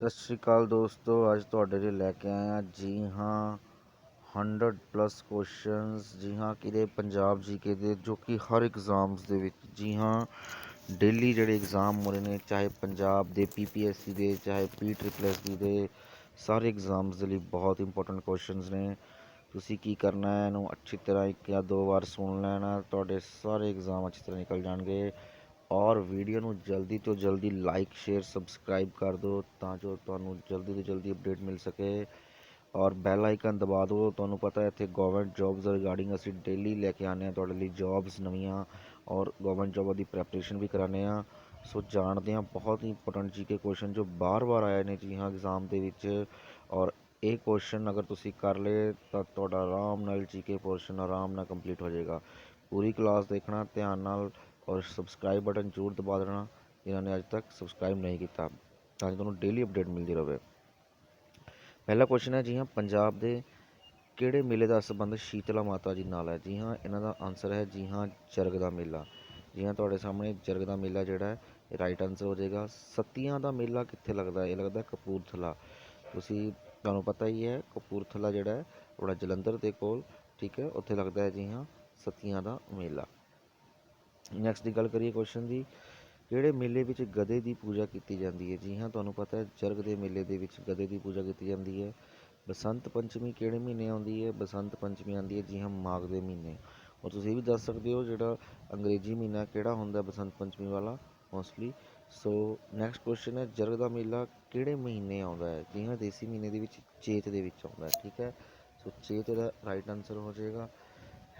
ਸਤਿ ਸ਼੍ਰੀ ਅਕਾਲ ਦੋਸਤੋ, ਅੱਜ ਤੁਹਾਡੇ ਲਈ ਲੈ ਕੇ ਆਏ ਹਾਂ ਜੀ ਹਾਂ 100 ਪਲੱਸ ਕੁਐਸਚਨਸ ਜੀ ਹਾਂ ਕਿਹਦੇ ਪੰਜਾਬ ਜੀਕੇ ਦੇ ਜੋ ਕਿ ਹਰ ਐਗਜ਼ਾਮਸ ਦੇ ਵਿੱਚ, ਜੀ ਹਾਂ ਡੇਲੀ ਜਿਹੜੇ ਐਗਜ਼ਾਮ ਹੋ ਰਹੇ ਨੇ, ਚਾਹੇ ਪੰਜਾਬ ਦੇ ਪੀਪੀਐਸਸੀ ਦੇ, ਚਾਹੇ ਪੀ ਟ੍ਰਿਪਲ ਐਸ ਦੀ ਦੇ, ਸਾਰੇ ਐਗਜ਼ਾਮਸ ਦੇ ਲਈ ਬਹੁਤ ਇੰਪੋਰਟੈਂਟ ਕੁਐਸਚਨਸ ਨੇ। ਤੁਸੀਂ ਕੀ ਕਰਨਾ ਹੈ, ਇਹਨੂੰ ਅੱਛੀ ਤਰ੍ਹਾਂ ਇੱਕ ਜਾਂ ਦੋ ਵਾਰ ਸੁਣ ਲੈਣਾ, ਤੁਹਾਡੇ ਸਾਰੇ ਐਗਜ਼ਾਮ ਅੱਛੀ ਤਰ੍ਹਾਂ ਨਿਕਲ ਜਾਣਗੇ। ਔਰ ਵੀਡੀਓ ਨੂੰ ਜਲਦੀ ਤੋਂ ਜਲਦੀ ਲਾਈਕ ਸ਼ੇਅਰ ਸਬਸਕ੍ਰਾਈਬ ਕਰ ਦਿਓ ਤਾਂ ਜੋ ਤੁਹਾਨੂੰ ਜਲਦੀ ਤੋਂ ਜਲਦੀ ਅਪਡੇਟ ਮਿਲ ਸਕੇ। ਔਰ ਬੈਲ ਆਈਕਨ ਦਬਾ ਦਿਓ। ਤੁਹਾਨੂੰ ਪਤਾ ਇੱਥੇ ਗਵਰਨਮੈਂਟ ਜੌਬਸ ਰਿਗਾਰਡਿੰਗ ਅਸੀਂ ਡੇਲੀ ਲੈ ਕੇ ਆਉਂਦੇ ਹਾਂ, ਤੁਹਾਡੇ ਲਈ ਜੌਬਸ ਨਵੀਆਂ ਔਰ ਗਵਰਨਮੈਂਟ ਜੌਬਾਂ ਦੀ ਪ੍ਰੈਪਰੇਸ਼ਨ ਵੀ ਕਰਾਉਂਦੇ ਹਾਂ। ਸੋ ਜਾਣਦੇ ਹਾਂ ਬਹੁਤ ਹੀ ਇੰਪੋਰਟੈਂਟ ਜੀਕੇ ਕੁਐਸਚਨ ਜੋ ਬਾਰ-ਬਾਰ ਆਏ ਨੇ ਜੀ ਹਾਂ ਐਗਜ਼ਾਮ ਦੇ ਵਿੱਚ। ਔਰ ਇਹ ਕੁਐਸਚਨ ਅਗਰ ਤੁਸੀਂ ਕਰ ਲਏ ਤਾਂ ਤੁਹਾਡਾ ਆਰਾਮ ਨਾਲ ਜੀਕੇ ਪੋਰਸ਼ਨ ਆਰਾਮ ਨਾਲ ਕੰਪਲੀਟ ਹੋ ਜਾਏਗਾ। ਪੂਰੀ ਕਲਾਸ ਦੇਖਣਾ, ਧਿਆਨ ਨਾਲ ਔਰ ਸਬਸਕ੍ਰਾਈਬ ਬਟਨ ਜ਼ਰੂਰ ਦਬਾ ਦੇਣਾ, ਜਿਨ੍ਹਾਂ ਨੇ ਅੱਜ ਤੱਕ ਸਬਸਕ੍ਰਾਈਬ ਨਹੀਂ ਕੀਤਾ, ਤਾਂ ਕਿ ਤੁਹਾਨੂੰ ਡੇਲੀ ਅਪਡੇਟ ਮਿਲਦੀ ਰਹੇ ਪਹਿਲਾ ਕੁਐਸਚਨ ਹੈ ਜੀ ਹਾਂ, ਪੰਜਾਬ ਦੇ ਕਿਹੜੇ ਮੇਲੇ ਦਾ ਸੰਬੰਧ ਸ਼ੀਤਲਾ ਮਾਤਾ ਜੀ ਨਾਲ ਹੈ? ਜੀ ਹਾਂ, ਇਹਨਾਂ ਦਾ ਆਨਸਰ ਹੈ ਜੀ ਹਾਂ, ਜਰਗ ਦਾ ਮੇਲਾ। ਜੀ ਹਾਂ, ਤੁਹਾਡੇ ਸਾਹਮਣੇ ਜਰਗ ਦਾ ਮੇਲਾ ਜਿਹੜਾ ਹੈ ਰਾਈਟ ਆਨਸਰ ਹੋ ਜਾਏਗਾ। ਸਤੀਆਂ ਦਾ ਮੇਲਾ ਕਿੱਥੇ ਲੱਗਦਾ ਹੈ? ਇਹ ਲੱਗਦਾ ਕਪੂਰਥਲਾ। ਤੁਸੀਂ, ਤੁਹਾਨੂੰ ਪਤਾ ਹੀ ਹੈ, ਕਪੂਰਥਲਾ ਜਿਹੜਾ ਹੈ, ਆਪਣਾ ਜਲੰਧਰ ਦੇ ਕੋਲ, ਠੀਕ ਹੈ, ਉੱਥੇ ਲੱਗਦਾ ਹੈ ਜੀ ਹਾਂ, ਸਤੀਆਂ ਦਾ ਮੇਲਾ। ਨੈਕਸਟ ਦੀ ਗੱਲ ਕਰੀਏ ਕੁਐਸਚਨ ਦੀ, ਕਿਹੜੇ ਮੇਲੇ ਵਿੱਚ ਗਧੇ ਦੀ ਪੂਜਾ ਕੀਤੀ ਜਾਂਦੀ ਹੈ? ਜੀ ਹਾਂ, ਤੁਹਾਨੂੰ ਪਤਾ ਹੈ, ਜਰਗ ਦੇ ਮੇਲੇ ਦੇ ਵਿੱਚ ਗਧੇ ਦੀ ਪੂਜਾ ਕੀਤੀ ਜਾਂਦੀ ਹੈ। ਬਸੰਤ ਪੰਚਮੀ ਕਿਹੜੇ ਮਹੀਨੇ ਆਉਂਦੀ ਹੈ? ਬਸੰਤ ਪੰਚਮੀ ਆਉਂਦੀ ਹੈ, ਜੀ ਹਾਂ, ਮਾਘ ਦੇ ਮਹੀਨੇ। ਔਰ ਤੁਸੀਂ ਇਹ ਵੀ ਦੱਸ ਸਕਦੇ ਹੋ, ਜਿਹੜਾ ਅੰਗਰੇਜ਼ੀ ਮਹੀਨਾ ਕਿਹੜਾ ਹੁੰਦਾ ਬਸੰਤ ਪੰਚਮੀ ਵਾਲਾ ਮੋਸਟਲੀ ਸੋ ਨੈਕਸਟ ਕੁਐਸਚਨ ਹੈ, ਜਰਗ ਦਾ ਮੇਲਾ ਕਿਹੜੇ ਮਹੀਨੇ ਆਉਂਦਾ ਹੈ? ਜੀ ਹਾਂ, ਦੇਸੀ ਮਹੀਨੇ ਦੇ ਵਿੱਚ, ਚੇਤ ਦੇ ਵਿੱਚ ਆਉਂਦਾ ਠੀਕ ਹੈ? ਸੋ ਚੇਤ ਦਾ ਰਾਈਟ ਆਨਸਰ ਹੋ ਜਾਏਗਾ।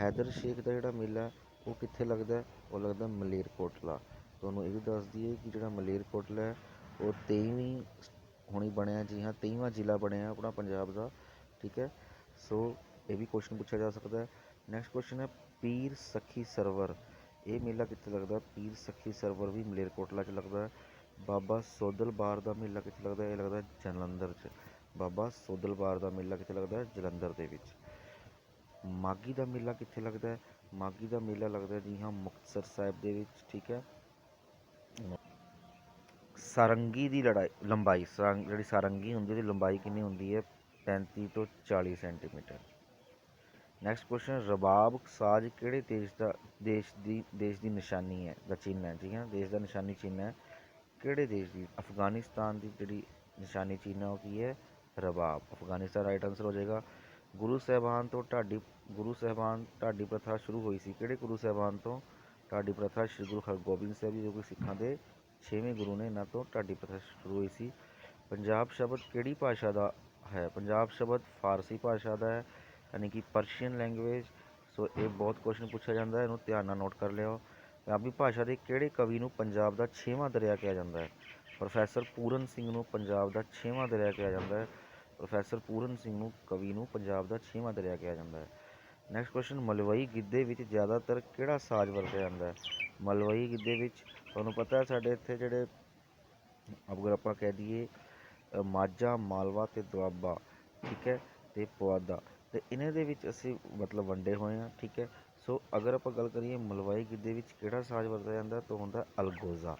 ਹੈਦਰ ਸ਼ੇਖ ਦਾ ਜਿਹੜਾ ਮੇਲਾ ਉਹ ਕਿੱਥੇ ਲੱਗਦਾ ਉਹ ਲੱਗਦਾ ਮਲੇਰਕੋਟਲਾ ਤੁਹਾਨੂੰ ਇਹ ਵੀ ਦੱਸ ਦਈਏ ਕਿ ਜਿਹੜਾ ਮਲੇਰਕੋਟਲਾ ਹੈ, ਉਹ 23ਵੀਂ ਹੁਣੀ ਬਣਿਆ ਜੀ ਹਾਂ 23ਵਾਂ ਜ਼ਿਲ੍ਹਾ ਬਣਿਆ ਆਪਣਾ ਪੰਜਾਬ ਦਾ, ਠੀਕ ਹੈ? ਸੋ ਇਹ ਵੀ ਕੁਐਸਚਨ ਪੁੱਛਿਆ ਜਾ ਸਕਦਾ ਹੈ। ਨੈਕਸਟ ਕੁਐਸਚਨ ਹੈ, ਪੀਰ ਸਖੀ ਸਰਵਰ। ਇਹ ਮੇਲਾ ਕਿੱਥੇ ਲੱਗਦਾ? ਪੀਰ ਸਖੀ ਸਰਵਰ ਵੀ ਮਲੇਰਕੋਟਲਾ 'ਚ ਲੱਗਦਾ ਹੈ। ਬਾਬਾ ਸੋਦਲਬਾਰ ਦਾ ਮੇਲਾ ਕਿੱਥੇ ਲੱਗਦਾ? ਇਹ ਲੱਗਦਾ ਜਲੰਧਰ 'ਚ। ਬਾਬਾ ਸੋਦਲ ਬਾਰ ਦਾ ਮੇਲਾ ਕਿੱਥੇ ਲੱਗਦਾ? ਜਲੰਧਰ ਦੇ ਵਿੱਚ। ਮਾਗੀ ਦਾ ਮੇਲਾ ਕਿੱਥੇ ਲੱਗਦਾ ਮਾਗੀ ਦਾ ਮੇਲਾ ਲੱਗਦਾ ਹੈ ਜੀ ਹਾਂ ਮੁਕਤਸਰ ਸਾਹਿਬ ਦੇ ਵਿੱਚ, ਠੀਕ ਹੈ। ਸਾਰੰਗੀ ਦੀ ਲੜਾਈ, ਲੰਬਾਈ, ਸਾਰੰਗ, ਜਿਹੜੀ ਸਾਰੰਗੀ ਹੁੰਦੀ ਉਹਦੀ ਲੰਬਾਈ ਕਿੰਨੀ ਹੁੰਦੀ ਹੈ? 35 ਤੋਂ 40 ਸੈਂਟੀਮੀਟਰ। ਨੈਕਸਟ ਕੁਐਸਚਨ ਰਬਾਬ ਸਾਜ਼ ਕਿਹੜੇ ਦੇਸ਼ ਦਾ, ਦੇਸ਼ ਦੀ ਦੇਸ਼ ਦੀ ਨਿਸ਼ਾਨੀ ਹੈ, ਦਾ ਚਿੰਨ੍ਹ ਹੈ ਜੀ ਹਾਂ। ਦੇਸ਼ ਦਾ ਨਿਸ਼ਾਨੀ ਚਿੰਨ੍ਹ ਹੈ, ਕਿਹੜੇ ਦੇਸ਼ ਦੀ, ਅਫਗਾਨਿਸਤਾਨ ਦੀ ਜਿਹੜੀ ਨਿਸ਼ਾਨੀ ਚਿੰਨ੍ਹ ਹੈ, ਉਹ ਕੀ ਹੈ? ਰਬਾਬ। ਅਫਗਾਨਿਸਤਾਨ ਰਾਈਟ ਆਨਸਰ ਹੋ ਜਾਏਗਾ। ਗੁਰੂ ਸਾਹਿਬਾਨ ਤੋਂ ਢਾਡੀ ਗੁਰੂ ਸਾਹਿਬਾਨ ਢਾਡੀ ਪ੍ਰਥਾ ਸ਼ੁਰੂ ਹੋਈ ਸੀ। ਕਿਹੜੇ ਗੁਰੂ ਸਾਹਿਬਾਨ ਤੋਂ? ਢਾਡੀ ਪ੍ਰਥਾ ਸ੍ਰੀ ਗੁਰੂ ਹਰਗੋਬਿੰਦ ਸਾਹਿਬ ਜੀ ਜੋ ਕਿ ਸਿੱਖਾਂ ਦੇ ਛੇਵੇਂ ਗੁਰੂ ਨੇ, ਇਹਨਾਂ ਤੋਂ ਢਾਡੀ ਪ੍ਰਥਾ ਸ਼ੁਰੂ ਹੋਈ ਸੀ। ਪੰਜਾਬ ਸ਼ਬਦ ਕਿਹੜੀ ਭਾਸ਼ਾ ਦਾ ਹੈ? ਪੰਜਾਬ ਸ਼ਬਦ ਫਾਰਸੀ ਭਾਸ਼ਾ ਦਾ ਹੈ, ਯਾਨੀ ਕਿ ਪਰਸ਼ੀਅਨ ਲੈਂਗੁਏਜ ਸੋ ਇਹ ਬਹੁਤ ਕੁਐਸਚਨ ਪੁੱਛਿਆ ਜਾਂਦਾ ਹੈ, ਇਹਨੂੰ ਧਿਆਨ ਨਾਲ ਨੋਟ ਕਰ ਲਿਓ। ਪੰਜਾਬੀ ਭਾਸ਼ਾ ਦੇ ਕਿਹੜੇ ਕਵੀ ਨੂੰ ਪੰਜਾਬ ਦਾ ਛੇਵਾਂ ਦਰਿਆ ਕਿਹਾ ਜਾਂਦਾ ਹੈ? ਪ੍ਰੋਫੈਸਰ ਪੂਰਨ ਸਿੰਘ ਨੂੰ ਪੰਜਾਬ ਦਾ ਛੇਵਾਂ ਦਰਿਆ ਕਿਹਾ ਜਾਂਦਾ ਹੈ। ਪ੍ਰੋਫੈਸਰ ਪੂਰਨ ਸਿੰਘ ਨੂੰ ਕਵੀ ਨੂੰ ਪੰਜਾਬ ਦਾ ਛੇਵਾਂ ਦਰਿਆ ਕਿਹਾ ਜਾਂਦਾ ਹੈ। ਨੈਕਸਟ ਕੁਐਸਚਨ ਮਲਵਈ ਗਿੱਧੇ ਵਿੱਚ ਜ਼ਿਆਦਾਤਰ ਕਿਹੜਾ ਸਾਜ਼ ਵਰਤਿਆ ਜਾਂਦਾ ਹੈ? ਮਲਵਈ ਗਿੱਧੇ ਵਿੱਚ ਤੁਹਾਨੂੰ ਪਤਾ ਸਾਡੇ ਇੱਥੇ ਜਿਹੜੇ, ਅਗਰ ਆਪਾਂ ਕਹਿ ਦਈਏ ਮਾਝਾ, ਮਾਲਵਾ ਅਤੇ ਦੁਆਬਾ, ਠੀਕ ਹੈ ਅਤੇ ਪੁਆਧਾ ਅਤੇ ਇਹਨਾਂ ਦੇ ਵਿੱਚ ਅਸੀਂ ਮਤਲਬ ਵੰਡੇ ਹੋਏ ਹਾਂ, ਠੀਕ ਹੈ। ਸੋ ਅਗਰ ਆਪਾਂ ਗੱਲ ਕਰੀਏ ਮਲਵਾਈ ਗਿੱਧੇ ਵਿੱਚ ਕਿਹੜਾ ਸਾਜ਼ ਵਰਤਿਆ ਜਾਂਦਾ ਤਾਂ ਹੁੰਦਾ ਅਲਗੋਜ਼ਾ।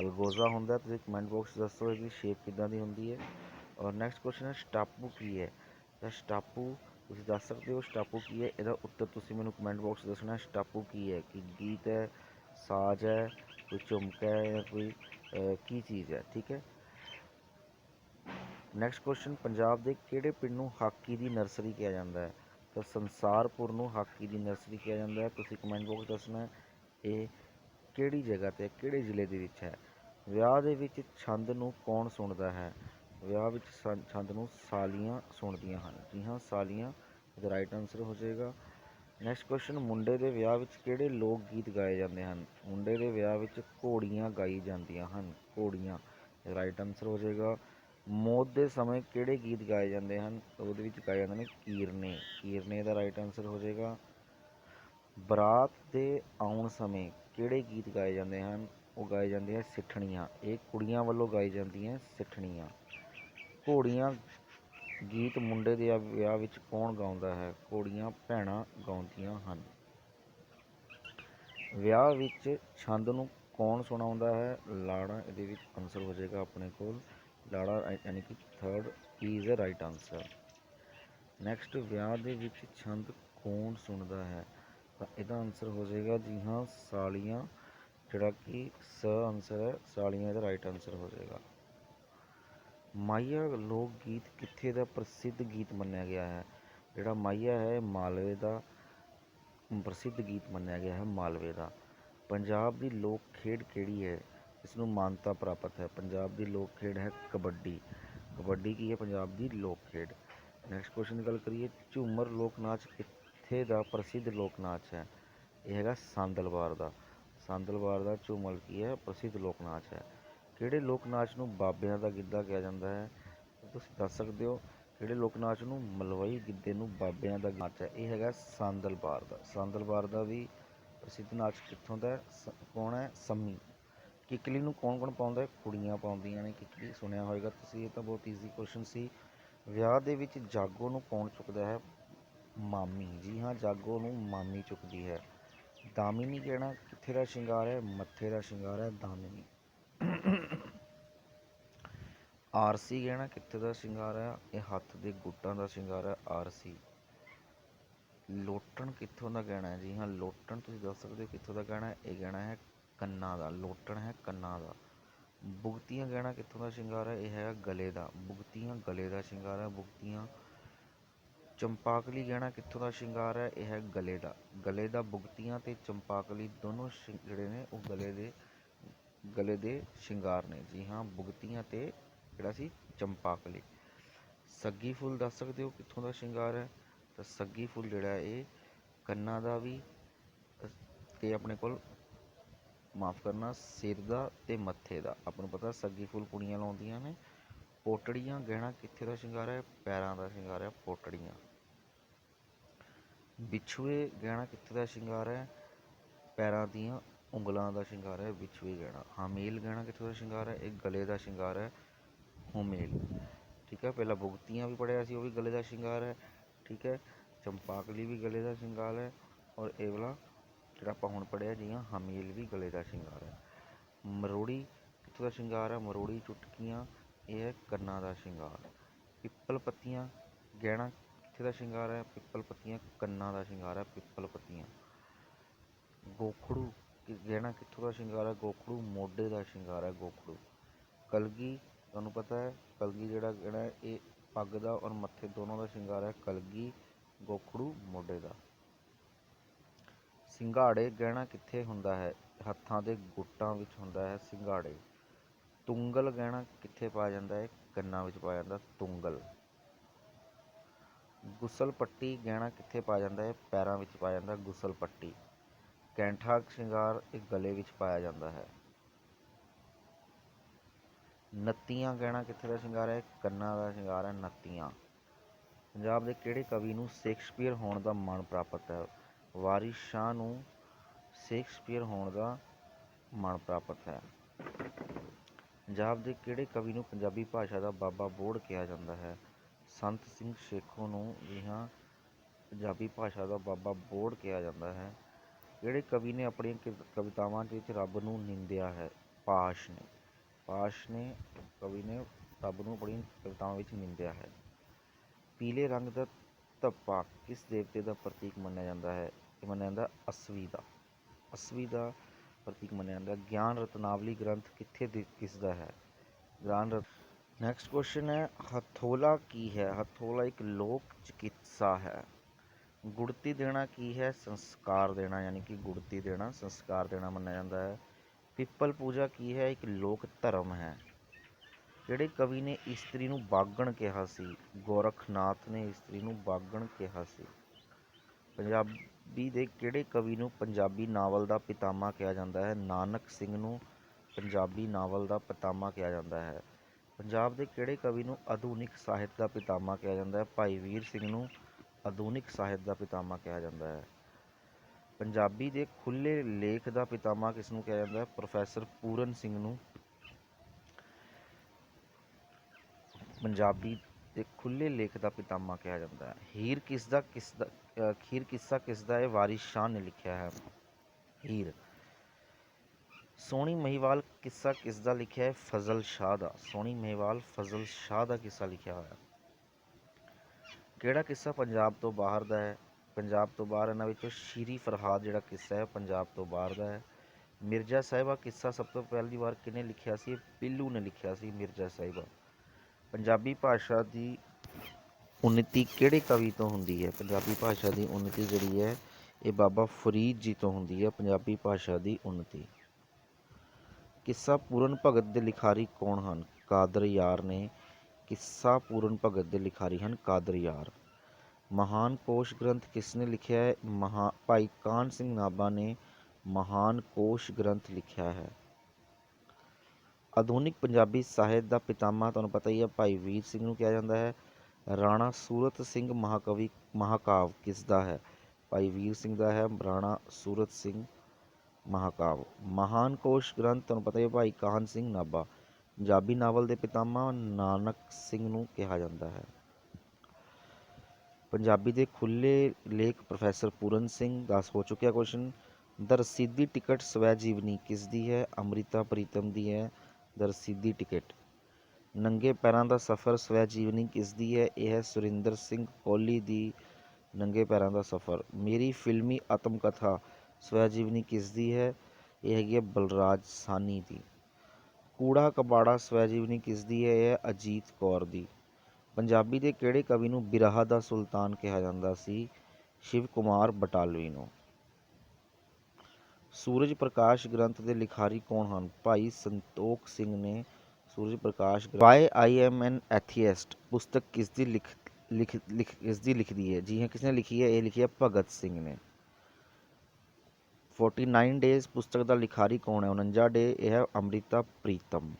ਅਲਗੋਜ਼ਾ ਹੁੰਦਾ ਤੁਸੀਂ ਕਮੈਂਟ ਬਾਕਸ ਦੱਸੋ ਇਹਦੀ ਸ਼ੇਪ ਕਿੱਦਾਂ ਦੀ ਹੁੰਦੀ ਹੈ। ਔਰ ਨੈਕਸਟ ਕੁਐਸਚਨ ਹੈ, ਸਟਾਪੂ ਕੀ ਹੈ? ਤਾਂ ਸਟਾਪੂ ਤੁਸੀਂ ਦੱਸ ਸਕਦੇ ਹੋ ਸਟਾਪੂ ਕੀ ਹੈ? ਇਹਦਾ ਉੱਤਰ ਤੁਸੀਂ ਮੈਨੂੰ ਕਮੈਂਟ ਬਾਕਸ ਦੱਸਣਾ ਸਟਾਪੂ ਕੀ ਹੈ? ਕਿ ਗੀਤ ਹੈ? ਸਾਜ਼ ਹੈ? ਕੋਈ ਝੁਮਕਾ ਹੈ ਜਾਂ ਕੋਈ ਕੀ ਚੀਜ਼ ਹੈ? ਠੀਕ ਹੈ? ਨੈਕਸਟ ਕੁਐਸਚਨ ਪੰਜਾਬ ਦੇ ਕਿਹੜੇ ਪਿੰਡ ਨੂੰ ਹਾਕੀ ਦੀ ਨਰਸਰੀ ਕਿਹਾ ਜਾਂਦਾ ਹੈ? ਤਾਂ ਸੰਸਾਰਪੁਰ ਨੂੰ ਹਾਕੀ ਦੀ ਨਰਸਰੀ ਕਿਹਾ ਜਾਂਦਾ ਹੈ। ਤੁਸੀਂ ਕਮੈਂਟ ਬਾਕਸ ਦੱਸਣਾ ਇਹ ਕਿਹੜੀ ਜਗ੍ਹਾ ਤੇ ਕਿਹੜੇ ਜ਼ਿਲ੍ਹੇ ਦੇ ਵਿੱਚ ਹੈ? ਵਿਆਹ ਦੇ ਵਿੱਚ ਛੰਦ ਨੂੰ ਕੌਣ ਸੁਣਦਾ ਹੈ? ਵਿਆਹ ਵਿੱਚ ਸੰ- ਛੰਦ ਨੂੰ ਸਾਲੀਆਂ ਸੁਣਦੀਆਂ ਹਨ। ਜੀ ਹਾਂ, ਸਾਲੀਆਂ ਇਹਦਾ ਰਾਈਟ ਆਨਸਰ ਹੋ ਜਾਏਗਾ। ਨੈਕਸਟ ਕੁਐਸਚਨ ਮੁੰਡੇ ਦੇ ਵਿਆਹ ਵਿੱਚ ਕਿਹੜੇ ਲੋਕ ਗੀਤ ਗਾਏ ਜਾਂਦੇ ਹਨ? ਮੁੰਡੇ ਦੇ ਵਿਆਹ ਵਿੱਚ ਘੋੜੀਆਂ ਗਾਈ ਜਾਂਦੀਆਂ ਹਨ। ਘੋੜੀਆਂ ਰਾਈਟ ਆਨਸਰ ਹੋ ਜਾਏਗਾ। ਮੌਤ ਦੇ ਸਮੇਂ ਕਿਹੜੇ ਗੀਤ ਗਾਏ ਜਾਂਦੇ ਹਨ? ਉਹਦੇ ਵਿੱਚ ਗਾਏ ਜਾਂਦੇ ਨੇ ਕੀਰਨੇ। ਕੀਰਨੇ ਦਾ ਰਾਈਟ ਆਨਸਰ ਹੋ ਜਾਏਗਾ। ਬਰਾਤ ਦੇ ਆਉਣ ਸਮੇਂ ਕਿਹੜੇ ਗੀਤ ਗਾਏ ਜਾਂਦੇ ਹਨ? ਉਹ ਗਾਏ ਜਾਂਦੇ ਆ ਸਿੱਠਣੀਆਂ। ਇਹ ਕੁੜੀਆਂ ਵੱਲੋਂ ਗਾਈ ਜਾਂਦੀਆਂ ਸਿੱਠਣੀਆਂ। ਘੋੜੀਆਂ ਗੀਤ ਮੁੰਡੇ ਦੇ ਵਿਆਹ ਵਿੱਚ ਕੌਣ ਗਾਉਂਦਾ ਹੈ? ਘੋੜੀਆਂ ਭੈਣਾਂ ਗਾਉਂਦੀਆਂ ਹਨ। ਵਿਆਹ ਵਿੱਚ ਛੰਦ ਨੂੰ ਕੌਣ ਸੁਣਾਉਂਦਾ ਹੈ? ਲਾੜਾ, ਇਹਦੇ ਵਿੱਚ ਆਨਸਰ ਹੋ ਜਾਏਗਾ ਆਪਣੇ ਕੋਲ। ਲਾੜਾ ਯਾਨੀ ਕਿ third is a right answer next ਵਿਆਹ ਦੇ ਵਿੱਚ ਛੰਦ ਕੌਣ ਸੁਣਦਾ ਹੈ? ਤਾਂ ਇਹਦਾ ਆਨਸਰ ਹੋ ਜਾਏਗਾ ਜੀ ਹਾਂ, ਸਾਲੀਆਂ। ਜਿਹੜਾ ਕਿ ਸ ਆਨਸਰ ਹੈ, ਸਾਲੀਆਂ ਦਾ ਰਾਈਟ ਆਨਸਰ ਹੋ ਜਾਏਗਾ। ਮਾਹੀਆ ਲੋਕ ਗੀਤ ਕਿੱਥੇ ਦਾ ਪ੍ਰਸਿੱਧ ਗੀਤ ਮੰਨਿਆ ਗਿਆ ਹੈ? ਜਿਹੜਾ ਮਾਹੀਆ ਹੈ, ਮਾਲਵੇ ਦਾ ਪ੍ਰਸਿੱਧ ਗੀਤ ਮੰਨਿਆ ਗਿਆ ਹੈ, ਮਾਲਵੇ ਦਾ। ਪੰਜਾਬ ਦੀ ਲੋਕ ਖੇਡ ਕਿਹੜੀ ਹੈ? ਇਸ ਨੂੰ ਮਾਨਤਾ ਪ੍ਰਾਪਤ ਹੈ। ਪੰਜਾਬ ਦੀ ਲੋਕ ਖੇਡ ਹੈ ਕਬੱਡੀ। ਕਬੱਡੀ ਕੀ ਹੈ? ਪੰਜਾਬ ਦੀ ਲੋਕ ਖੇਡ। ਨੈਕਸਟ ਕੁਐਸਚਨ ਦੀ ਗੱਲ ਕਰੀਏ, ਝੂਮਰ ਲੋਕ ਨਾਚ ਕਿੱਥੇ ਦਾ ਪ੍ਰਸਿੱਧ ਲੋਕ ਨਾਚ ਹੈ? ਇਹ ਹੈਗਾ ਸਾਂਦਲਵਾਰ ਦਾ। ਸਾਂਦਲਵਾਰ ਦਾ ਝੂਮਰ ਕੀ ਹੈ? ਪ੍ਰਸਿੱਧ ਲੋਕ ਨਾਚ ਹੈ। ਕਿਹੜੇ ਲੋਕ ਨਾਚ ਨੂੰ ਬਾਬਿਆਂ ਦਾ ਗਿੱਧਾ ਕਿਹਾ ਜਾਂਦਾ ਹੈ? ਤੁਸੀਂ ਦੱਸ ਸਕਦੇ ਹੋ, ਕਿਹੜੇ ਲੋਕ ਨਾਚ ਨੂੰ ਮਲਵਈ ਗਿੱਧੇ ਨੂੰ ਬਾਬਿਆਂ ਦਾ ਨਾਚ ਹੈ? ਇਹ ਹੈਗਾ ਸਾਂਦਲਬਾਰ ਦਾ। ਸਾਂਦਲਬਾਰ ਦਾ ਵੀ ਪ੍ਰਸਿੱਧ ਨਾਚ ਕਿੱਥੋਂ ਦਾ ਸ- ਕੌਣ ਹੈ? ਸੰਮੀ। ਕਿਕਲੀ ਨੂੰ ਕੌਣ ਕੌਣ ਪਾਉਂਦਾ ਕੁੜੀਆਂ ਪਾਉਂਦੀਆਂ ਨੇ। ਕਿੱਕਲੀ, ਸੁਣਿਆ ਹੋਵੇਗਾ ਤੁਸੀਂ, ਇਹ ਤਾਂ ਬਹੁਤ ਈਜ਼ੀ ਕੁਐਸਚਨ ਸੀ। ਵਿਆਹ ਦੇ ਵਿੱਚ ਜਾਗੋ ਨੂੰ ਕੌਣ ਚੁੱਕਦਾ ਹੈ? ਮਾਮੀ। ਜੀ ਹਾਂ, ਜਾਗੋ ਨੂੰ ਮਾਮੀ ਚੁੱਕਦੀ ਹੈ। ਦਾਮਿਨੀ ਕਹਿਣਾ ਕਿੱਥੇ ਦਾ ਸ਼ਿੰਗਾਰ ਹੈ? ਮੱਥੇ ਦਾ ਸ਼ਿੰਗਾਰ ਹੈ ਦਾਮਿਨੀ। ਆਰਸੀ ਗਹਿਣਾ ਕਿੱਥੇ ਦਾ ਸ਼ਿੰਗਾਰ ਹੈ ਇਹ ਹੱਥ ਦੇ ਗੁੱਟਾਂ ਦਾ ਸ਼ਿੰਗਾਰ ਹੈ ਆਰਸੀ। ਲੋਟਣ ਕਿੱਥੋਂ ਦਾ ਗਹਿਣਾ ਹੈ? ਜੀ ਹਾਂ, ਲੋਟਣ ਤੁਸੀਂ ਦੱਸ ਸਕਦੇ ਹੋ ਕਿੱਥੋਂ ਦਾ ਗਹਿਣਾ ਇਹ ਗਹਿਣਾ ਹੈ ਕੰਨਾਂ ਦਾ, ਲੋਟਣ ਹੈ ਕੰਨਾਂ ਦਾ। ਬੁਗਤੀਆਂ ਗਹਿਣਾ ਕਿੱਥੋਂ ਦਾ ਸ਼ਿੰਗਾਰ ਹੈ? ਇਹ ਹੈ ਗਲੇ ਦਾ। ਬੁਗਤੀਆਂ ਗਲੇ ਦਾ ਸ਼ਿੰਗਾਰ ਹੈ, ਬੁਗਤੀਆਂ। ਚੰਪਾਕਲੀ ਗਹਿਣਾ ਕਿੱਥੋਂ ਦਾ ਸ਼ਿੰਗਾਰ ਹੈ? ਇਹ ਹੈ ਗਲੇ ਦਾ। ਗਲੇ ਦਾ ਬੁਗਤੀਆਂ ਤੇ ਚੰਪਾਕਲੀ ਦੋਨੋਂ ਸ਼ਿੰ- ਜਿਹੜੇ ਨੇ ਉਹ ਗਲੇ ਦੇ ਗਲੇ ਦੇ ਸ਼ਿੰਗਾਰ ਨੇ। ਜੀ ਹਾਂ ਬੁਗਤੀਆਂ ਤੇ ਜਿਹੜਾ ਸੀ? ਚੰਪਾਕਲੀ। ਸੱਗੀ ਫੁੱਲ ਦੱਸ ਸਕਦੇ ਹੋ ਕਿੱਥੋਂ ਦਾ ਸ਼ਿੰਗਾਰ ਹੈ? ਤਾਂ ਸੱਗੀ ਫੁੱਲ ਜਿਹੜਾ ਇਹ ਕੰਨਾਂ ਦਾ ਵੀ ਅ, ਤੇ ਆਪਣੇ ਕੋਲ ਮਾਫ ਕਰਨਾ ਸਿਰ ਦਾ ਤੇ ਮੱਥੇ ਦਾ। ਆਪਾਂ ਨੂੰ ਪਤਾ ਸੱਗੀ ਫੁੱਲ ਕੁੜੀਆਂ ਲਾਉਂਦੀਆਂ ਨੇ। ਪੋਟੜੀਆਂ ਗਹਿਣਾ ਕਿੱਥੇ ਦਾ ਸ਼ਿੰਗਾਰ ਹੈ? ਪੈਰਾਂ ਦਾ ਸ਼ਿੰਗਾਰ ਹੈ ਪੋਟੜੀਆਂ। ਬਿਛੂਏ ਗਹਿਣਾ ਕਿੱਥੇ ਦਾ ਸ਼ਿੰਗਾਰ ਹੈ? ਪੈਰਾਂ ਦੀਆਂ ਉਂਗਲਾਂ ਦਾ ਸ਼ਿੰਗਾਰ ਹੈ, ਵਿੱਚ ਵੀ ਗਹਿਣਾ। ਹਮੇਲ ਗਹਿਣਾ ਕਿੱਥੋਂ ਦਾ ਸ਼ਿੰਗਾਰ ਹੈ? ਇਹ ਗਲੇ ਦਾ ਸ਼ਿੰਗਾਰ ਹੈ ਹੁਮੇਲ ਠੀਕ ਹੈ, ਪਹਿਲਾਂ ਭੁਗਤੀਆਂ ਵੀ ਪੜ੍ਹਿਆ ਸੀ, ਉਹ ਵੀ ਗਲੇ ਦਾ ਸ਼ਿੰਗਾਰ ਹੈ। ਠੀਕ ਹੈ, ਚੰਪਾਕਲੀ ਵੀ ਗਲੇ ਦਾ ਸ਼ਿੰਗਾਰ ਹੈ ਔਰ ਇਹ ਵਾਲਾ ਜਿਹੜਾ ਆਪਾਂ ਹੁਣ ਪੜ੍ਹਿਆ ਜੀ ਹਾਂ ਵੀ ਗਲੇ ਦਾ ਸ਼ਿੰਗਾਰ ਹੈ। ਮਰੋੜੀ ਕਿੱਥੋਂ ਦਾ ਸ਼ਿੰਗਾਰ ਹੈ? ਮਰੋੜੀ ਚੁਟਕੀਆਂ, ਇਹ ਹੈ ਕੰਨਾਂ ਦਾ ਸ਼ਿੰਗਾਰ। ਪਿੱਪਲ ਪੱਤੀਆਂ, ਗਹਿਣਾ ਕਿੱਥੇ ਦਾ ਸ਼ਿੰਗਾਰ ਹੈ? ਪਿੱਪਲ ਪੱਤੀਆਂ, ਕੰਨਾਂ ਦਾ ਸ਼ਿੰਗਾਰ ਹੈ, ਪਿੱਪਲ ਪੱਤੀਆਂ। ਗੋਖੜੂ ਗਹਿਣਾ ਕਿੱਥੋਂ ਦਾ ਸ਼ਿੰਗਾਰ ਹੈ? ਗੋਖੜੂ ਮੋਢੇ ਦਾ ਸ਼ਿੰਗਾਰ ਹੈ ਗੋਖੜੂ ਕਲਗੀ, ਤੁਹਾਨੂੰ ਪਤਾ ਹੈ, ਕਲਗੀ ਜਿਹੜਾ ਗਹਿਣਾ ਇਹ ਪੱਗ ਦਾ ਔਰ ਮੱਥੇ ਦੋਨੋਂ ਦਾ ਸ਼ਿੰਗਾਰ ਹੈ, ਕਲਗੀ ਗੋਖੜੂ ਮੋਢੇ ਦਾ। ਸਿੰਗਾੜੇ ਗਹਿਣਾ ਕਿੱਥੇ ਹੁੰਦਾ ਹੈ? ਹੱਥਾਂ ਦੇ ਗੁੱਟਾਂ ਵਿੱਚ ਹੁੰਦਾ ਹੈ ਸਿੰਗਾੜੇ। ਤੁੰਗਲ ਗਹਿਣਾ ਕਿੱਥੇ ਪਾਇਆ ਜਾਂਦਾ ਹੈ? ਕੰਨਾਂ ਵਿੱਚ ਪਾਇਆ ਜਾਂਦਾ ਤੁੰਗਲ। ਗੁਸਲ ਪੱਟੀ ਗਹਿਣਾ ਕਿੱਥੇ ਪਾਇਆ ਜਾਂਦਾ ਹੈ? ਪੈਰਾਂ ਵਿੱਚ ਪਾਇਆ ਜਾਂਦਾ ਗੁਸਲ ਪੱਟੀ ਕੈਂਠਾ ਸ਼ਿੰਗਾਰ ਇਹ ਗਲੇ ਵਿੱਚ ਪਾਇਆ ਜਾਂਦਾ ਹੈ। ਨੱਤੀਆਂ ਗਹਿਣਾ ਕਿੱਥੇ ਦਾ ਸ਼ਿੰਗਾਰ ਹੈ? ਕੰਨਾਂ ਦਾ ਸ਼ਿੰਗਾਰ ਹੈ ਨੱਤੀਆਂ। ਪੰਜਾਬ ਦੇ ਕਿਹੜੇ ਕਵੀ ਨੂੰ ਸ਼ੇਕਸਪੀਅਰ ਹੋਣ ਦਾ ਮਾਣ ਪ੍ਰਾਪਤ ਹੈ? ਵਾਰਿਸ ਸ਼ਾਹ ਨੂੰ ਸ਼ੇਕਸਪੀਅਰ ਹੋਣ ਦਾ ਮਾਣ ਪ੍ਰਾਪਤ ਹੈ। ਪੰਜਾਬ ਦੇ ਕਿਹੜੇ ਕਵੀ ਨੂੰ ਪੰਜਾਬੀ ਭਾਸ਼ਾ ਦਾ ਬਾਬਾ ਬੋੜ ਕਿਹਾ ਜਾਂਦਾ ਹੈ? ਸੰਤ ਸਿੰਘ ਸ਼ੇਖੋ ਨੂੰ ਜੀ ਹਾਂ, ਪੰਜਾਬੀ ਭਾਸ਼ਾ ਦਾ ਬਾਬਾ ਬੋੜ ਕਿਹਾ ਜਾਂਦਾ ਹੈ। ਕਿਹੜੇ ਕਵੀ ਨੇ ਆਪਣੀਆਂ ਕਿ, ਕਵਿਤਾਵਾਂ ਦੇ ਵਿੱਚ ਰੱਬ ਨੂੰ ਨਿੰਦਿਆ ਹੈ, ਪਾਸ਼ ਨੇ। ਪਾਸ਼ ਨੇ ਕਵੀ ਨੇ ਰੱਬ ਨੂੰ ਆਪਣੀਆਂ ਕਵਿਤਾਵਾਂ ਵਿੱਚ ਨਿੰਦਿਆ ਹੈ। ਪੀਲੇ ਰੰਗ ਦਾ ਧੱਪਾ ਕਿਸ ਦੇਵਤੇ ਦਾ ਪ੍ਰਤੀਕ ਮੰਨਿਆ ਜਾਂਦਾ ਹੈ? ਇਹ ਮੰਨਿਆ ਜਾਂਦਾ ਅਸਵੀ ਦਾ ਅਸਵੀ ਦਾ ਪ੍ਰਤੀਕ ਮੰਨਿਆ ਜਾਂਦਾ। ਗਿਆਨ ਰਤਨਾਵਲੀ ਗ੍ਰੰਥ ਕਿੱਥੇ ਦੇ, ਕਿਸ ਦਾ ਹੈ? ਗਿਆਨ ਰਤ ਨੈਕਸਟ ਕੁਐਸਚਨ ਹੈ, ਹਥੋਲਾ ਕੀ ਹੈ? ਹਥੋਲਾ ਇੱਕ ਲੋਕ ਚਿਕਿਤਸਾ ਹੈ। ਗੁੜਤੀ ਦੇਣਾ ਕੀ ਹੈ? ਸੰਸਕਾਰ ਦੇਣਾ, ਯਾਨੀ ਕਿ ਗੁੜਤੀ ਦੇਣਾ, ਸੰਸਕਾਰ ਦੇਣਾ ਮੰਨਿਆ ਜਾਂਦਾ ਹੈ। ਪਿੱਪਲ ਪੂਜਾ ਕੀ ਹੈ? ਇੱਕ ਲੋਕ ਧਰਮ ਹੈ। ਕਿਹੜੇ ਕਵੀ ਨੇ ਇਸਤਰੀ ਨੂੰ ਬਾਗਣ ਕਿਹਾ ਸੀ, ਗੋਰਖਨਾਥ ਨੇ ਇਸਤਰੀ ਨੂੰ ਬਾਗਣ ਕਿਹਾ ਸੀ। ਪੰਜਾਬੀ ਦੇ ਕਿਹੜੇ ਕਵੀ ਨੂੰ ਪੰਜਾਬੀ ਨਾਵਲ ਦਾ ਪਿਤਾਮਾ ਕਿਹਾ ਜਾਂਦਾ ਹੈ? ਨਾਨਕ ਸਿੰਘ ਨੂੰ ਪੰਜਾਬੀ ਨਾਵਲ ਦਾ ਪਿਤਾਮਾ ਕਿਹਾ ਜਾਂਦਾ ਹੈ। ਪੰਜਾਬ ਦੇ ਕਿਹੜੇ ਕਵੀ ਨੂੰ ਆਧੁਨਿਕ ਸਾਹਿਤ ਦਾ ਪਿਤਾਮਾ ਕਿਹਾ ਜਾਂਦਾ ਹੈ? ਭਾਈ ਵੀਰ ਸਿੰਘ ਨੂੰ ਆਧੁਨਿਕ ਸਾਹਿਤ ਦਾ ਪਿਤਾਮਾ ਕਿਹਾ ਜਾਂਦਾ ਹੈ। ਪੰਜਾਬੀ ਦੇ ਖੁੱਲੇ ਲੇਖ ਦਾ ਪਿਤਾਮਾ ਕਿਸ ਨੂੰ ਕਿਹਾ ਜਾਂਦਾ ਹੈ? ਪ੍ਰੋਫੈਸਰ ਪੂਰਨ ਸਿੰਘ ਨੂੰ। ਪੰਜਾਬੀ ਦੇ ਖੁੱਲੇ ਲੇਖ ਦਾ ਪਿਤਾਮਾ ਕਿਹਾ ਜਾਂਦਾ ਹੈ। ਹੀਰ ਕਿਸ ਦਾ ਕਿਸ ਦਾ ਖੀਰ ਕਿੱਸਾ ਕਿਸ ਦਾ ਹੈ? ਵਾਰਿਸ ਸ਼ਾਹ ਨੇ ਲਿਖਿਆ ਹੈ। ਹੀਰ। ਸੋਹਣੀ ਮਹੀਵਾਲ ਕਿੱਸਾ ਕਿਸ ਦਾ ਲਿਖਿਆ ਹੈ? ਫਜ਼ਲ ਸ਼ਾਹ ਦਾ। ਸੋਹਣੀ ਮਹਿਵਾਲ ਫਜ਼ਲ ਸ਼ਾਹ ਦਾ ਕਿੱਸਾ ਲਿਖਿਆ ਹੋਇਆ ਕਿਹੜਾ ਕਿੱਸਾ ਪੰਜਾਬ ਤੋਂ ਬਾਹਰ ਦਾ ਹੈ? ਪੰਜਾਬ ਤੋਂ ਬਾਹਰ ਇਹਨਾਂ ਵਿੱਚੋਂ ਸ਼ੀਰੀ ਫਰਹਾਦ ਜਿਹੜਾ ਕਿੱਸਾ ਹੈ ਪੰਜਾਬ ਤੋਂ ਬਾਹਰ ਦਾ ਹੈ। ਮਿਰਜ਼ਾ ਸਾਹਿਬਾ ਕਿੱਸਾ ਸਭ ਤੋਂ ਪਹਿਲੀ ਵਾਰ ਕਿਹਨੇ ਲਿਖਿਆ ਸੀ? ਪਿੱਲੂ ਨੇ ਲਿਖਿਆ ਸੀ ਮਿਰਜ਼ਾ ਸਾਹਿਬਾ। ਪੰਜਾਬੀ ਭਾਸ਼ਾ ਦੀ ਉਨਤੀ ਕਿਹੜੇ ਕਵੀ ਤੋਂ ਹੁੰਦੀ ਹੈ? ਪੰਜਾਬੀ ਭਾਸ਼ਾ ਦੀ ਉਨਤੀ ਜਿਹੜੀ ਹੈ, ਇਹ ਬਾਬਾ ਫਰੀਦ ਜੀ ਤੋਂ ਹੁੰਦੀ ਹੈ, ਪੰਜਾਬੀ ਭਾਸ਼ਾ ਦੀ ਉਨਤੀ। ਕਿੱਸਾ ਪੂਰਨ ਭਗਤ ਦੇ ਲਿਖਾਰੀ ਕੌਣ ਹਨ? ਕਾਦਰ ਯਾਰ ਨੇ ਕਿੱਸਾ ਪੂਰਨ ਭਗਤ ਦੇ ਲਿਖਾਰੀ ਹਨ ਕਾਦਰ ਯਾਰ ਮਹਾਨ ਕੋਸ਼ ਗ੍ਰੰਥ ਕਿਸ ਨੇ ਲਿਖਿਆ ਹੈ ਮਹਾ ਭਾਈ ਕਾਨ ਸਿੰਘ ਨਾਭਾ ਨੇ ਮਹਾਨ ਕੋਸ਼ ਗ੍ਰੰਥ ਲਿਖਿਆ ਹੈ ਆਧੁਨਿਕ ਪੰਜਾਬੀ ਸਾਹਿਤ ਦਾ ਪਿਤਾਮਾ ਤੁਹਾਨੂੰ ਪਤਾ ਹੀ ਹੈ ਭਾਈ ਵੀਰ ਸਿੰਘ ਨੂੰ ਕਿਹਾ ਜਾਂਦਾ ਹੈ ਰਾਣਾ ਸੂਰਤ ਸਿੰਘ ਮਹਾਕਵੀ ਮਹਾਕਾਵ ਕਿਸ ਦਾ ਹੈ ਭਾਈ ਵੀਰ ਸਿੰਘ ਦਾ ਹੈ ਰਾਣਾ ਸੂਰਤ ਸਿੰਘ ਮਹਾਕਾਵ ਮਹਾਨ ਕੋਸ਼ ਗ੍ਰੰਥ ਤੁਹਾਨੂੰ ਪਤਾ ਹੀ ਹੈ ਭਾਈ ਕਾਹਨ ਸਿੰਘ ਨਾਭਾ ਪੰਜਾਬੀ ਨਾਵਲ ਦੇ ਪਿਤਾਮਾ ਨਾਨਕ ਸਿੰਘ ਨੂੰ ਕਿਹਾ ਜਾਂਦਾ ਹੈ। ਪੰਜਾਬੀ ਦੇ ਖੁੱਲੇ ਲੇਖ ਪ੍ਰੋਫੈਸਰ ਪੂਰਨ ਸਿੰਘ ਦਾ ਹੋ ਚੁੱਕਿਆ ਕੁਐਸਚਨ ਦ ਰਸੀਦੀ ਟਿਕਟ ਸਵੈ ਜੀਵਨੀ ਕਿਸ ਦੀ ਹੈ? ਅੰਮ੍ਰਿਤਾ ਪ੍ਰੀਤਮ ਦੀ ਹੈ ਦ ਰਸੀਦੀ ਟਿਕਟ। ਨੰਗੇ ਪੈਰਾਂ ਦਾ ਸਫ਼ਰ ਸਵੈ ਜੀਵਨੀ ਕਿਸ ਦੀ ਹੈ? ਇਹ ਹੈ ਸੁਰਿੰਦਰ ਸਿੰਘ ਕੋਹਲੀ ਦੀ ਨੰਗੇ ਪੈਰਾਂ ਦਾ ਸਫ਼ਰ। ਮੇਰੀ ਫਿਲਮੀ ਆਤਮ ਕਥਾ ਸਵੈ ਜੀਵਨੀ ਕਿਸ ਦੀ ਹੈ? ਇਹ ਹੈਗੀ ਹੈ ਬਲਰਾਜ ਸਾਨੀ ਦੀ। ਕੂੜਾ ਕਬਾੜਾ ਸਵੈ ਜੀਵਨੀ ਕਿਸ ਦੀ ਹੈ? ਇਹ ਹੈ ਅਜੀਤ ਕੌਰ ਦੀ। ਪੰਜਾਬੀ ਦੇ ਕਿਹੜੇ ਕਵੀ ਨੂੰ ਬਿਰਹਾ ਦਾ ਸੁਲਤਾਨ ਕਿਹਾ ਜਾਂਦਾ ਸੀ? ਸ਼ਿਵ ਕੁਮਾਰ ਬਟਾਲਵੀ ਨੂੰ। ਸੂਰਜ ਪ੍ਰਕਾਸ਼ ਗ੍ਰੰਥ ਦੇ ਲਿਖਾਰੀ ਕੌਣ ਹਨ? ਭਾਈ ਸੰਤੋਖ ਸਿੰਘ ਨੇ ਸੂਰਜ ਪ੍ਰਕਾਸ਼ ਵਾਈ ਆਈ ਐਮ ਐਨ ਐਥੀਐਸਟ ਪੁਸਤਕ ਕਿਸ ਦੀ ਲਿਖ ਲਿਖ ਲਿਖ ਕਿਸ ਦੀ ਲਿਖਦੀ ਹੈ? ਜੀ ਹਾਂ ਕਿਸ ਨੇ ਲਿਖੀ ਹੈ? ਇਹ ਲਿਖੀ ਹੈ ਭਗਤ ਸਿੰਘ ਨੇ। 49 ਡੇਜ਼ ਪੁਸਤਕ ਦਾ ਲਿਖਾਰੀ ਕੌਣ ਹੈ? 49 ਡੇ ਇਹ ਹੈ ਅੰਮ੍ਰਿਤਾ ਪ੍ਰੀਤਮ।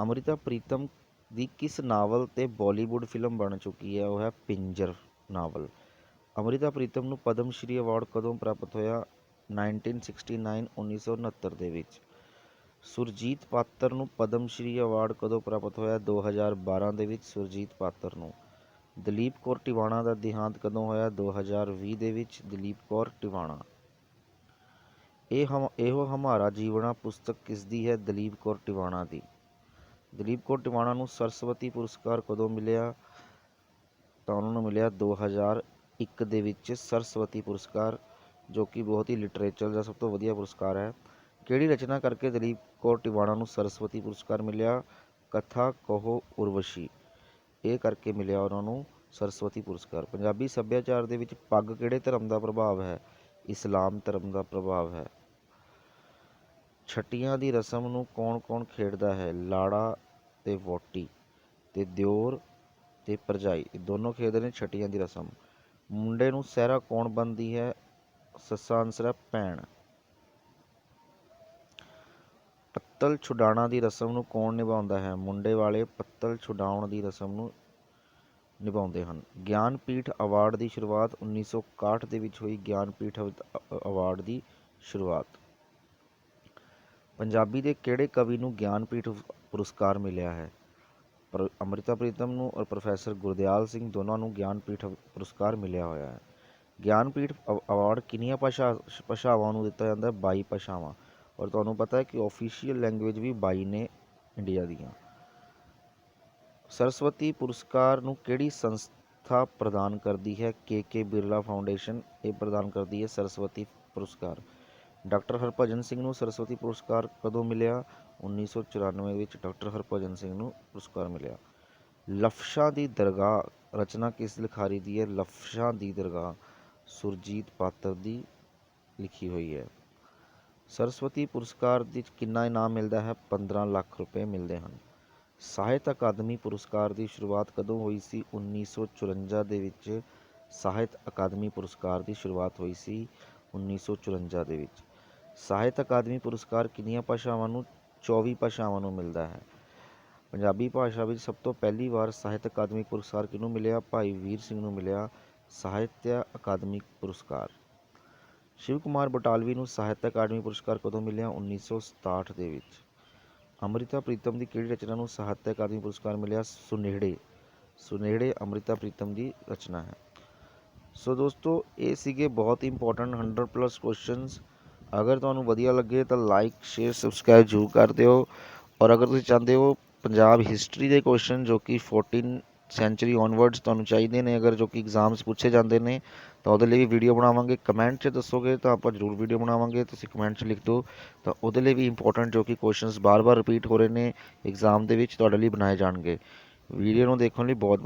ਅੰਮ੍ਰਿਤਾ ਪ੍ਰੀਤਮ ਦੀ ਕਿਸ ਨਾਵਲ ਤੇ ਬਾਲੀਵੁੱਡ ਫਿਲਮ ਬਣ ਚੁੱਕੀ ਹੈ? ਉਹ ਹੈ ਪਿੰਜਰ ਨਾਵਲ। ਅੰਮ੍ਰਿਤਾ ਪ੍ਰੀਤਮ ਨੂੰ ਪਦਮ ਸ਼੍ਰੀ ਅਵਾਰਡ ਕਦੋਂ ਪ੍ਰਾਪਤ ਹੋਇਆ? 1969 1969 ਦੇ ਵਿੱਚ। ਸੁਰਜੀਤ ਪਾਤਰ ਨੂੰ ਪਦਮ ਸ਼੍ਰੀ ਅਵਾਰਡ ਕਦੋਂ ਪ੍ਰਾਪਤ ਹੋਇਆ? 2012 ਦੇ ਵਿੱਚ ਸੁਰਜੀਤ ਪਾਤਰ ਨੂੰ। ਦਲੀਪ ਕੌਰ ਟਿਵਾਣਾ ਦਾ ਦੇਹਾਂਤ ਕਦੋਂ ਹੋਇਆ? 2020 ਦੇ ਵਿੱਚ ਦਲੀਪ ਕੌਰ ਟਿਵਾਣਾ। ਇਹ ਹਮ, ਇਹੋ ਹਮਾਰਾ ਜੀਵਣਾ ਪੁਸਤਕ ਕਿਸ ਦੀ ਹੈ? ਦਲੀਪ ਕੌਰ ਟਿਵਾਣਾ ਦੀ। ਦਲੀਪ ਕੌਰ ਟਿਵਾਣਾ ਨੂੰ ਸਰਸਵਤੀ ਪੁਰਸਕਾਰ ਕਦੋਂ ਮਿਲਿਆ? ਤਾਂ ਉਹਨਾਂ ਨੂੰ ਮਿਲਿਆ 2001 ਦੇ ਵਿੱਚ ਸਰਸਵਤੀ ਪੁਰਸਕਾਰ, ਜੋ ਕਿ ਬਹੁਤ ਹੀ ਲਿਟਰੇਚਰ ਦਾ ਸਭ ਤੋਂ ਵਧੀਆ ਪੁਰਸਕਾਰ ਹੈ। ਕਿਹੜੀ ਰਚਨਾ ਕਰਕੇ ਦਲੀਪ ਕੌਰ ਟਿਵਾਣਾ ਨੂੰ ਸਰਸਵਤੀ ਪੁਰਸਕਾਰ ਮਿਲਿਆ? ਕਥਾ ਕਹੋ ਉਰਵਸ਼ੀ। ਇਹ ਕਰਕੇ ਮਿਲਿਆ ਉਹਨਾਂ ਨੂੰ ਸਰਸਵਤੀ ਪੁਰਸਕਾਰ। ਪੰਜਾਬੀ ਸੱਭਿਆਚਾਰ ਦੇ ਵਿੱਚ ਪੱਗ ਕਿਹੜੇ ਧਰਮ ਦਾ ਪ੍ਰਭਾਵ ਹੈ? ਇਸਲਾਮ ਧਰਮ ਦਾ ਪ੍ਰਭਾਵ ਹੈ। ਛਟੀਆਂ ਦੀ ਰਸਮ ਨੂੰ ਕੌਣ-ਕੌਣ ਖੇਡਦਾ ਹੈ? ਲਾੜਾ ਤੇ ਵੋਟੀ ਤੇ ਦਿਓਰ ਤੇ ਭਰਜਾਈ। ਦੋਨੋਂ ਖੇਡਦੇ ਨੇ ਛਟੀਆਂ ਦੀ ਰਸਮ। ਮੁੰਡੇ ਨੂੰ ਸਹਿਰਾ ਕੌਣ ਬੰਨਦੀ ਹੈ? ਸੱਸਾ ਆਨਸਰ ਹੈ ਭੈਣ। ਪੱਤਲ ਛੁਡਾਣਾ ਦੀ ਰਸਮ ਨੂੰ ਕੌਣ ਨਿਭਾਉਂਦਾ ਹੈ? ਮੁੰਡੇ ਵਾਲੇ ਪੱਤਲ ਛੁਡਾਉਣ ਦੀ ਰਸਮ ਨੂੰ ਨਿਭਾਉਂਦੇ ਹਨ। ਗਿਆਨਪੀਠ ਅਵਾਰਡ ਦੀ ਸ਼ੁਰੂਆਤ 1961 ਦੇ ਵਿੱਚ ਹੋਈ। ਗਿਆਨਪੀਠ ਅਵਾਰਡ ਦੀ ਸ਼ੁਰੂਆਤ। ਪੰਜਾਬੀ ਦੇ ਕਿਹੜੇ ਕਵੀ ਨੂੰ ਗਿਆਨਪੀਠ ਪੁਰਸਕਾਰ ਮਿਲਿਆ ਹੈ? ਪਰ ਅੰਮ੍ਰਿਤਾ ਪ੍ਰੀਤਮ ਨੂੰ ਔਰ ਪ੍ਰੋਫੈਸਰ ਗੁਰਦਿਆਲ ਸਿੰਘ ਦੋਨਾਂ ਨੂੰ ਗਿਆਨਪੀਠ ਪੁਰਸਕਾਰ ਮਿਲਿਆ ਹੋਇਆ ਹੈ। ਗਿਆਨਪੀਠ ਅਵਾਰਡ ਕਿੰਨੀਆਂ ਭਾਸ਼ਾ, ਭਾਸ਼ਾਵਾਂ ਨੂੰ ਦਿੱਤਾ ਜਾਂਦਾ ਹੈ? 22 ਭਾਸ਼ਾਵਾਂ। ਔਰ ਤੁਹਾਨੂੰ ਪਤਾ ਹੈ ਕਿ ਆਫੀਸ਼ੀਅਲ ਲੈਂਗੁਏਜ ਵੀ 22 ਨੇ ਇੰਡੀਆ ਦੀਆਂ ਸਰਸਵਤੀ ਪੁਰਸਕਾਰ ਨੂੰ ਕਿਹੜੀ ਸੰਸਥਾ ਪ੍ਰਦਾਨ ਕਰਦੀ ਹੈ ਕੇ ਕੇ ਬਿਰਲਾ ਫਾਊਂਡੇਸ਼ਨ ਇਹ ਪ੍ਰਦਾਨ ਕਰਦੀ ਹੈ ਸਰਸਵਤੀ ਪੁਰਸਕਾਰ ਡਾਕਟਰ ਹਰਭਜਨ ਸਿੰਘ ਨੂੰ ਸਰਸਵਤੀ ਪੁਰਸਕਾਰ ਕਦੋਂ ਮਿਲਿਆ 1994 ਵਿੱਚ ਡਾਕਟਰ ਹਰਭਜਨ ਸਿੰਘ ਨੂੰ ਪੁਰਸਕਾਰ ਮਿਲਿਆ ਲਫਸ਼ਾਂ ਦੀ ਦਰਗਾਹ ਰਚਨਾ ਕਿਸ ਲਿਖਾਰੀ ਦੀ ਹੈ ਲਫਸ਼ਾਂ ਦੀ ਦਰਗਾਹ ਸੁਰਜੀਤ ਪਾਤਰ ਦੀ ਲਿਖੀ ਹੋਈ ਹੈ ਸਰਸਵਤੀ ਪੁਰਸਕਾਰ ਦੀ ਕਿੰਨਾ ਇਨਾਮ ਮਿਲਦਾ ਹੈ? 15 ਲੱਖ ਰੁਪਏ ਮਿਲਦੇ ਹਨ। ਸਾਹਿਤ ਅਕਾਦਮੀ ਪੁਰਸਕਾਰ ਦੀ ਸ਼ੁਰੂਆਤ ਕਦੋਂ ਹੋਈ ਸੀ? 1954 ਦੇ ਵਿੱਚ ਸਾਹਿਤ ਅਕਾਦਮੀ ਪੁਰਸਕਾਰ ਦੀ ਸ਼ੁਰੂਆਤ ਹੋਈ ਸੀ 1954 ਦੇ ਵਿੱਚ। ਸਾਹਿਤ ਅਕਾਦਮੀ ਪੁਰਸਕਾਰ ਕਿੰਨੀਆਂ ਭਾਸ਼ਾਵਾਂ ਨੂੰ? 24 ਭਾਸ਼ਾਵਾਂ ਨੂੰ ਮਿਲਦਾ ਹੈ। ਪੰਜਾਬੀ ਭਾਸ਼ਾ ਵਿੱਚ ਸਭ ਤੋਂ ਪਹਿਲੀ ਵਾਰ ਸਾਹਿਤ ਅਕਾਦਮੀ ਪੁਰਸਕਾਰ ਕਿਹਨੂੰ ਮਿਲਿਆ? ਭਾਈ ਵੀਰ ਸਿੰਘ ਨੂੰ ਮਿਲਿਆ। ਸਾਹਿਤ ਅਕਾਦਮੀ ਪੁਰਸਕਾਰ। ਸ਼ਿਵ ਕੁਮਾਰ ਬਟਾਲਵੀ ਨੂੰ ਸਾਹਿਤ ਅਕਾਦਮੀ ਪੁਰਸਕਾਰ ਕਦੋਂ ਮਿਲਿਆ? 1967 ਦੇ ਵਿੱਚ। ਅੰਮ੍ਰਿਤਾ ਪ੍ਰੀਤਮ ਦੀ ਕਿਹੜੀ ਰਚਨਾ ਨੂੰ ਸਾਹਿਤ ਅਕਾਦਮੀ ਪੁਰਸਕਾਰ ਮਿਲਿਆ? ਸੁਨੇੜੇ ਸੁਨੇੜੇ ਅੰਮ੍ਰਿਤਾ ਪ੍ਰੀਤਮ ਦੀ ਰਚਨਾ ਹੈ। ਸੋ ਦੋਸਤੋ, ਇਹ ਸੀਗੇ ਬਹੁਤ ਇੰਪੋਰਟੈਂਟ 100 ਪਲੱਸ ਕੁਐਸਚਨਸ ਅਗਰ ਤੁਹਾਨੂੰ ਵਧੀਆ ਲੱਗੇ ਤਾਂ ਲਾਈਕ ਸ਼ੇਅਰ ਸਬਸਕ੍ਰਾਈਬ ਜ਼ਰੂਰ ਕਰ ਦਿਓ। ਔਰ ਅਗਰ ਤੁਸੀਂ ਚਾਹੁੰਦੇ ਹੋ ਪੰਜਾਬ ਹਿਸਟਰੀ ਦੇ ਕੁਐਸਚਨ ਜੋ ਕਿ 14 ਸੈਂਚਰੀ ਔਨਵਰਡਸ ਤੁਹਾਨੂੰ ਚਾਹੀਦੇ ਨੇ, ਅਗਰ ਜੋ ਕਿ ਐਗਜ਼ਾਮਸ ਪੁੱਛੇ ਜਾਂਦੇ ਨੇ, ਤਾਂ ਉਹਦੇ ਲਈ ਵੀ ਵੀਡੀਓ ਬਣਾਵਾਂਗੇ। ਕਮੈਂਟ 'ਚ ਦੱਸੋਗੇ ਤਾਂ ਆਪਾਂ ਜ਼ਰੂਰ ਵੀਡੀਓ ਬਣਾਵਾਂਗੇ। ਤੁਸੀਂ ਕਮੈਂਟ 'ਚ ਲਿਖ ਦਿਓ। ਤਾਂ ਉਹਦੇ ਲਈ ਵੀ ਇੰਪੋਰਟੈਂਟ ਜੋ ਕਿ ਕੁਐਸਚਨਸ ਬਾਰ-ਬਾਰ ਰਿਪੀਟ ਹੋ ਰਹੇ ਨੇ ਐਗਜ਼ਾਮ ਦੇ ਵਿੱਚ ਤੁਹਾਡੇ ਲਈ ਬਣਾਏ ਜਾਣਗੇ। ਵੀਡੀਓ ਨੂੰ ਦੇਖਣ ਲਈ ਬਹੁਤ-ਬਹੁਤ